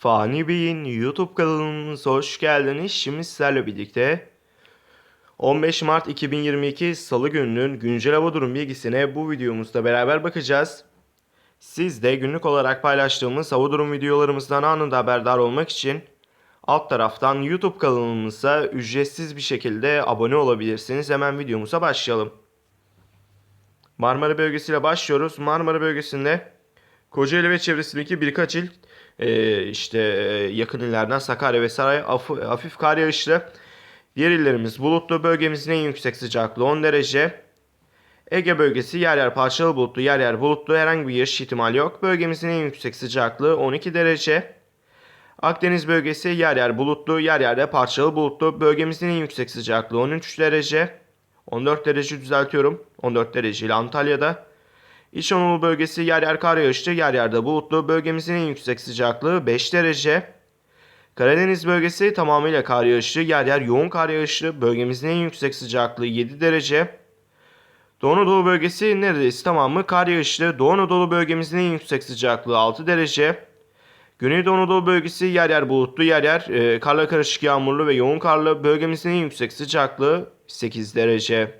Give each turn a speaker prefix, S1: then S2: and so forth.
S1: Fani Bey'in YouTube kanalımıza hoş geldiniz. Şimdi sizlerle birlikte 15 Mart 2022 Salı gününün güncel hava durum bilgisine bu videomuzda beraber bakacağız. Siz de günlük olarak paylaştığımız hava durum videolarımızdan anında haberdar olmak için alt taraftan YouTube kanalımıza ücretsiz bir şekilde abone olabilirsiniz. Hemen videomuza başlayalım. Marmara bölgesiyle başlıyoruz. Marmara bölgesinde Kocaeli ve çevresindeki birkaç il e, işte e, yakın illerden Sakarya ve Saray af- hafif kar yağışlı. Diğer illerimiz bulutlu. Bölgemizin en yüksek sıcaklığı 10 derece. Ege bölgesi yer yer parçalı bulutlu, yer yer bulutlu. Herhangi bir yağış ihtimali yok. Bölgemizin en yüksek sıcaklığı 12 derece. Akdeniz bölgesi yer yer bulutlu, yer yerde parçalı bulutlu. Bölgemizin en yüksek sıcaklığı 13 derece. 14 derece düzeltiyorum. 14 derece ile Antalya'da. İç Anadolu bölgesi yer yer kar yağışlı, yer yerde bulutlu. Bölgemizin en yüksek sıcaklığı 5 derece. Karadeniz bölgesi tamamıyla kar yağışlı, yer yer yoğun kar yağışlı. Bölgemizin en yüksek sıcaklığı 7 derece. Doğu Anadolu bölgesi neredeyse tamamı kar yağışlı. Doğu Anadolu bölgemizin en yüksek sıcaklığı 6 derece. Güneydoğu Anadolu bölgesi yer yer bulutlu, yer yer e, karla karışık yağmurlu ve yoğun karlı. Bölgemizin en yüksek sıcaklığı 8 derece.